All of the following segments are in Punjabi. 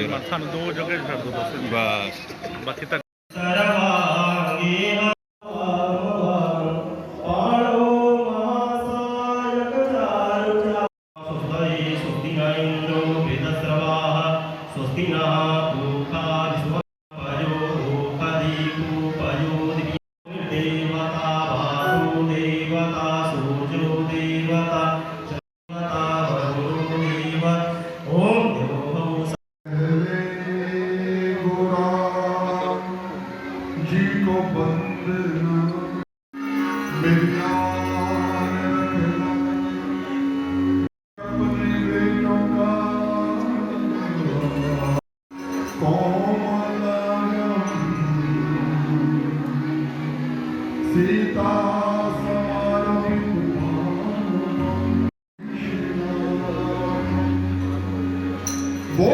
ਜੀ। ਬਸ ਸਾਨੂੰ ਦੋ ਜਗ੍ਹਾ ਛੱਡ ਦਿਓ ਬਸ। ਜੀ। ਬਸ। ਬਾਕੀ ਤਾਂ ਸਰਵਾਂਗੀ ਪਾੜੋ Oh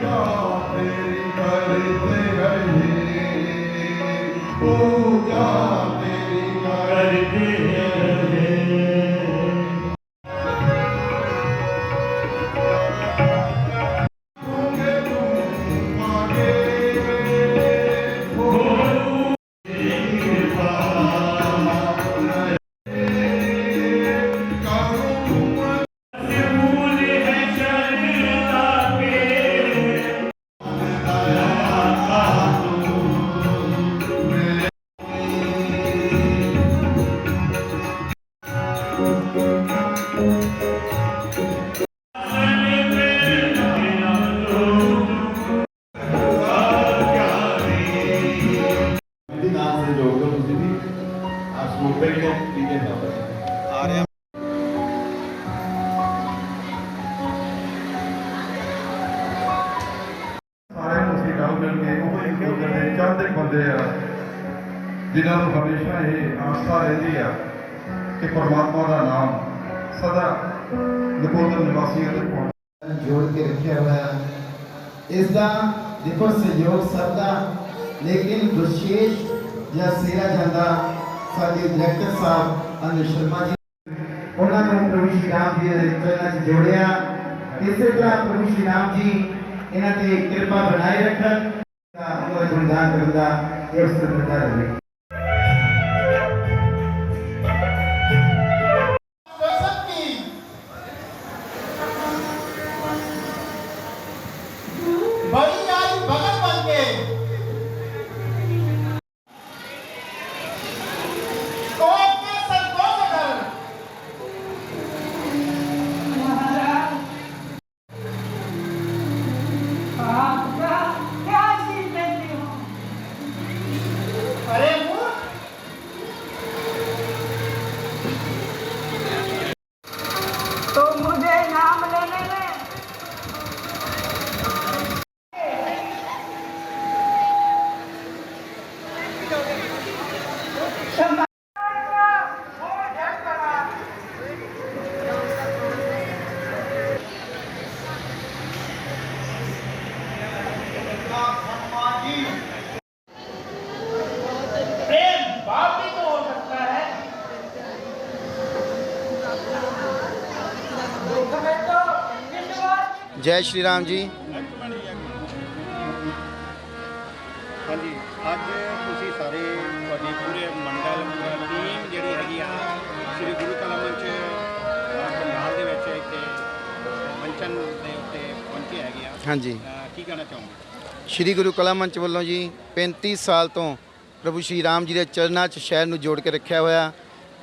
God, baby, God, baby. ਜਿਨ੍ਹਾਂ ਨੂੰ ਹਮੇਸ਼ਾ ਇਹ ਆਸਾ ਰਹਿੰਦੀ ਆ। ਕਿ ਪਰਮਾਤਮਾ ਦਾ ਨਾਮ ਸਦਾ ਨਕੋਦਰ ਨਿਵਾਸੀਆਂ ਤੱਕ ਪਹੁੰਚੇ ਜੋੜ ਕੇ ਰੱਖਿਆ ਹੋਇਆ ਇਸ ਦਾ ਦੇਖੋ ਸਹਿਯੋਗ ਸਭ ਦਾ ਲੇਕਿਨ ਵਿਸ਼ੇਸ਼ ਜਾਂ ਸੇਰਾ ਜਾਂਦਾ ਸਾਡੇ ਡਾਇਰੈਕਟਰ ਸਾਹਿਬ ਅਨਿਲ ਸ਼ਰਮਾ ਜੀ। ਉਹਨਾਂ ਨੂੰ ਪ੍ਰਭੂ ਸ਼੍ਰੀ ਰਾਮ ਜੀ ਦੇ ਚਰਨਾਂ 'ਚ ਜੋੜਿਆ। ਇਸੇ ਤਰ੍ਹਾਂ ਪ੍ਰਭੂ ਸ਼੍ਰੀ ਰਾਮ ਜੀ ਇਹਨਾਂ ਤੇ ਕਿਰਪਾ ਬਣਾਏ ਰੱਖਣ। ਤਾਂ ਉਹਨਾਂ ਦਾ ਗੁਣਗਾਨ ਕਰਨ ਦਾ ਇਹ ਰਹੇ ਜੈ ਸ਼੍ਰੀ ਰਾਮ ਜੀ। ਹਾਂਜੀ ਅੱਜ ਤੁਸੀਂ ਸਾਰੇ ਤੁਹਾਡੀ ਪੂਰੇ ਮੰਡਲ ਪੂਰਾ ਟੀਮ ਜਿਹੜੀ ਹੈਗੀ ਆ ਸ੍ਰੀ ਗੁਰੂ ਕਲਾ ਮੰਚ ਪੰਜਾਬ ਦੇ ਵਿੱਚ ਇੱਥੇ ਮੰਚਨ ਦੇ ਉੱਤੇ ਪਹੁੰਚੇ ਹੈਗੇ ਆ। ਹਾਂਜੀ। ਕੀ ਕਹਿਣਾ ਚਾਹੋਗੇ? ਸ਼੍ਰੀ ਗੁਰੂ ਕਲਾ ਮੰਚ ਵੱਲੋਂ ਜੀ 35 ਸਾਲ ਤੋਂ ਪ੍ਰਭੂ ਸ਼੍ਰੀ ਰਾਮ ਜੀ ਦੇ ਚਰਨਾਂ 'ਚ ਸ਼ਹਿਰ ਨੂੰ ਜੋੜ ਕੇ ਰੱਖਿਆ ਹੋਇਆ।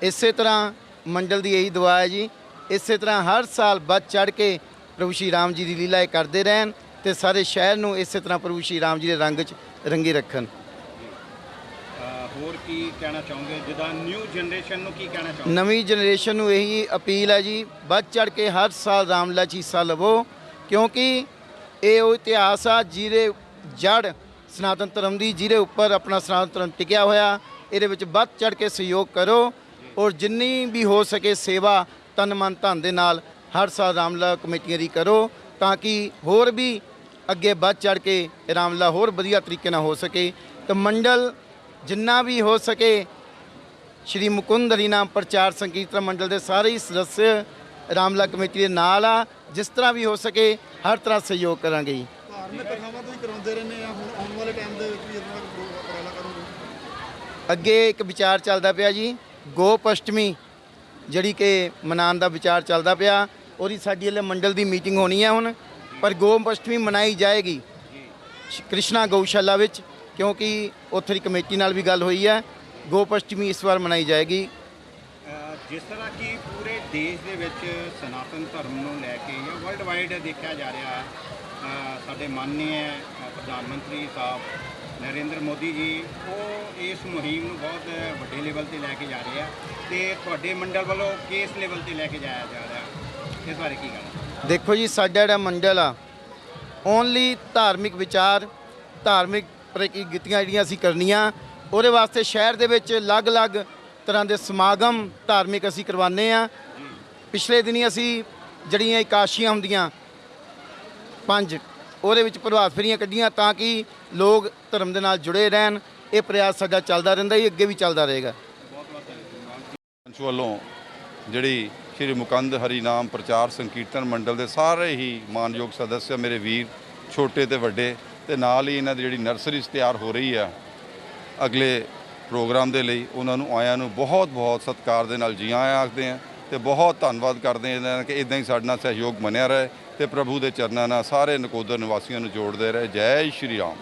ਇਸੇ ਤਰ੍ਹਾਂ ਮੰਡਲ ਦੀ ਇਹੀ ਦੁਆ ਹੈ ਜੀ ਇਸੇ ਤਰ੍ਹਾਂ ਹਰ ਸਾਲ ਵੱਧ ਚੜ ਕੇ ਪ੍ਰਭੂ ਸ਼੍ਰੀ ਰਾਮ ਜੀ ਦੀ ਲੀਲਾ ਇਹ ਕਰਦੇ ਰਹਿਣ ਤੇ ਸਾਰੇ ਸ਼ਹਿਰ ਨੂੰ ਇਸੇ ਤਰ੍ਹਾਂ ਪ੍ਰਭੂ ਸ਼੍ਰੀ ਰਾਮ ਜੀ ਦੇ ਰੰਗ 'ਚ ਰੰਗੀ ਰੱਖਣ। ਹੋਰ ਕੀ ਕਹਿਣਾ ਚਾਹੋਗੇ? ਜਿੱਦਾਂ ਨਿਊ ਜਨਰੇਸ਼ਨ ਨੂੰ ਕੀ ਕਹਿਣਾ ਚਾਹੋਗੇ? ਨਵੀਂ ਜਨਰੇਸ਼ਨ ਨੂੰ ਇਹੀ ਅਪੀਲ ਹੈ ਜੀ ਵੱਧ ਚੜ ਕੇ ਹਰ ਸਾਲ ਰਾਮਲਾ ਜੀ ਹਿੱਸਾ ਲਵੋ ਕਿਉਂਕਿ ਇਹ ਉਹ ਇਤਿਹਾਸ ਆ ਜਿਹਦੇ ਜੜ ਸਨਾਤਨ ਧਰਮ ਦੀ ਜਿਹਦੇ ਉੱਪਰ ਆਪਣਾ ਸਨਾਤਨ ਧਰਮ ਟਿਕਿਆ ਹੋਇਆ ਇਹਦੇ ਵਿੱਚ ਵੱਧ ਚੜ ਕੇ ਸਹਿਯੋਗ ਕਰੋ ਔਰ ਜਿੰਨੀ ਵੀ ਹੋ ਸਕੇ ਸੇਵਾ ਤਨ ਮਨ ਧਨ ਦੇ ਨਾਲ ਹਰ ਸਾਲ ਰਾਮਲਾ ਕਮੇਟੀਆਂ ਦੀ ਕਰੋ ਤਾਂ ਕਿ ਹੋਰ ਵੀ ਅੱਗੇ ਵੱਧ ਚੜ ਕੇ ਰਾਮਲਾ ਹੋਰ ਵਧੀਆ ਤਰੀਕੇ ਨਾਲ ਹੋ ਸਕੇ। ਤੇ ਮੰਡਲ ਜਿੰਨਾ ਵੀ ਹੋ ਸਕੇ ਸ਼੍ਰੀ ਮੁਕੁੰਦ ਹਰੀ ਨਾਮ ਪ੍ਰਚਾਰ ਸੰਕੀਰਤਨ ਮੰਡਲ ਦੇ ਸਾਰੇ ਹੀ ਸਦੱਸਿਆ ਰਾਮਲਾ ਕਮੇਟੀ ਦੇ ਨਾਲ ਆ ਜਿਸ ਤਰ੍ਹਾਂ ਵੀ ਹੋ ਸਕੇ ਹਰ ਤਰ੍ਹਾਂ ਸਹਿਯੋਗ ਕਰਾਂਗੇ ਜੀ। ਧਾਰਮਿਕ ਕਥਾਵਾਂ ਤੁਸੀਂ ਕਰਾਉਂਦੇ ਰਹਿੰਦੇ ਆ ਹੁਣ ਆਉਣ ਵਾਲੇ ਟਾਈਮ ਦੇ ਵਿੱਚ ਵੀ ਇਹਨਾਂ ਦਾ ਉਪਰਾਲਾ ਕਰੋਗੇ? ਅੱਗੇ ਇੱਕ ਵਿਚਾਰ ਚੱਲਦਾ ਪਿਆ ਜੀ ਗੋਪ ਅਸ਼ਟਮੀ ਜਿਹੜੀ ਕਿ ਮਨਾਉਣ ਦਾ ਵਿਚਾਰ ਚੱਲਦਾ ਪਿਆ। ਉਹਦੀ ਸਾਡੀ ਹਲੇ ਮੰਡਲ ਦੀ ਮੀਟਿੰਗ ਹੋਣੀ ਹੈ ਹੁਣ ਪਰ ਗੋਪ ਅਸ਼ਟਮੀ ਮਨਾਈ ਜਾਏਗੀ ਕ੍ਰਿਸ਼ਨਾ ਗਊਸ਼ਾਲਾ ਵਿੱਚ ਕਿਉਂਕਿ ਉੱਥੇ ਦੀ ਕਮੇਟੀ ਨਾਲ ਵੀ ਗੱਲ ਹੋਈ ਹੈ ਗੋਪ ਅਸ਼ਟਮੀ ਇਸ ਵਾਰ ਮਨਾਈ ਜਾਏਗੀ। ਜਿਸ ਤਰ੍ਹਾਂ ਕਿ ਪੂਰੇ ਦੇਸ਼ ਦੇ ਵਿੱਚ ਸਨਾਤਨ ਧਰਮ ਨੂੰ ਲੈ ਕੇ ਜਾਂ ਵਰਲਡ ਵਾਈਡ ਦੇਖਿਆ ਜਾ ਰਿਹਾ ਹੈ ਸਾਡੇ ਮਾਨਨੀय ਅ, ਪ੍ਰਧਾਨ ਮੰਤਰੀ ਸਾਹਿਬ ਨਰਿੰਦਰ ਮੋਦੀ ਜੀ ਉਹ ਇਸ ਮੁਹਿੰਮ ਨੂੰ ਬਹੁਤ ਵੱਡੇ ਲੈਵਲ ਤੇ ਲੈ ਕੇ ਜਾ ਰਹੇ ਆ ਤੇ ਤੁਹਾਡੇ ਮੰਡਲ ਵੱਲੋਂ ਕਿਸ ਲੈਵਲ ਤੇ ਲੈ ਕੇ ਜਾਇਆ ਜਾ ਰਿਹਾ ਇਸ ਬਾਰੇ ਕੀ ਕਹਿਣਾ ਦੇਖੋ ਜੀ ਸਾਡਾ ਜਿਹੜਾ ਮੰਡਲ ਆ ਓਨਲੀ ਧਾਰਮਿਕ ਵਿਚਾਰ ਧਾਰਮਿਕ ਪ੍ਰਤੀਗਿਤੀਆਂ ਜਿਹੜੀਆਂ ਅਸੀਂ ਕਰਨੀਆਂ ਉਹਦੇ ਵਾਸਤੇ ਸ਼ਹਿਰ ਦੇ ਵਿੱਚ ਅਲੱਗ-ਅਲੱਗ ਤਰ੍ਹਾਂ ਦੇ ਸਮਾਗਮ ਧਾਰਮਿਕ ਅਸੀਂ ਕਰਵਾਉਂਦੇ ਆ ਪਿਛਲੇ ਦਿਨੀ ਅਸੀਂ ਜਿਹੜੀਆਂ ਇਕਾਸ਼ੀਆਂ ਹੁੰਦੀਆਂ ਪੰਜ ਉਹਦੇ ਵਿੱਚ ਪ੍ਰਭਾਤ ਫੇਰੀਆਂ ਕੱਢੀਆਂ ਤਾਂ ਕਿ ਲੋਕ ਧਰਮ ਦੇ ਨਾਲ ਜੁੜੇ ਰਹਿਣ। ਇਹ ਪ੍ਰਯਾਸ ਸਾਡਾ ਚੱਲਦਾ ਰਹਿੰਦਾ ਹੀ ਅੱਗੇ ਵੀ ਚੱਲਦਾ ਰਹੇਗਾ। ਪੰਚ ਵੱਲੋਂ ਜਿਹੜੀ ਸ਼੍ਰੀ ਮੁਕੰਦ ਹਰੀ ਨਾਮ ਪ੍ਰਚਾਰ ਸੰਕੀਰਤਨ ਮੰਡਲ ਦੇ ਸਾਰੇ ਹੀ ਮਾਨਯੋਗ ਸਦੱਸਿਆ ਮੇਰੇ ਵੀਰ, ਛੋਟੇ ਤੇ ਵੱਡੇ ਤੇ ਨਾਲ ਹੀ ਇਹਨਾਂ ਦੀ ਜਿਹੜੀ ਨਰਸਰੀਜ਼ ਤਿਆਰ ਹੋ ਰਹੀ ਆ, ਅਗਲੇ ਪ੍ਰੋਗਰਾਮ ਦੇ ਲਈ ਉਹਨਾਂ ਨੂੰ ਆਇਆਂ ਨੂੰ ਬਹੁਤ ਬਹੁਤ ਸਤਿਕਾਰ ਦੇ ਨਾਲ ਜੀ ਆਇਆਂ ਆਖਦੇ ਆ ਤੇ ਬਹੁਤ ਧੰਨਵਾਦ ਕਰਦੇ ਹਾਂ ਕਿ ਇਦਾਂ ਹੀ ਸਾਡੇ ਨਾਲ ਸਹਿਯੋਗ ਬਣਿਆ ਰਹੇ ਤੇ ਪ੍ਰਭੂ ਦੇ ਚਰਨਾਂ ਨਾਲ ਸਾਰੇ ਨਕੋਦਰ ਨਿਵਾਸੀਆਂ ਨੂੰ ਜੋੜਦੇ ਰਹੇ। ਜੈ ਸ਼੍ਰੀ ਰਾਮ।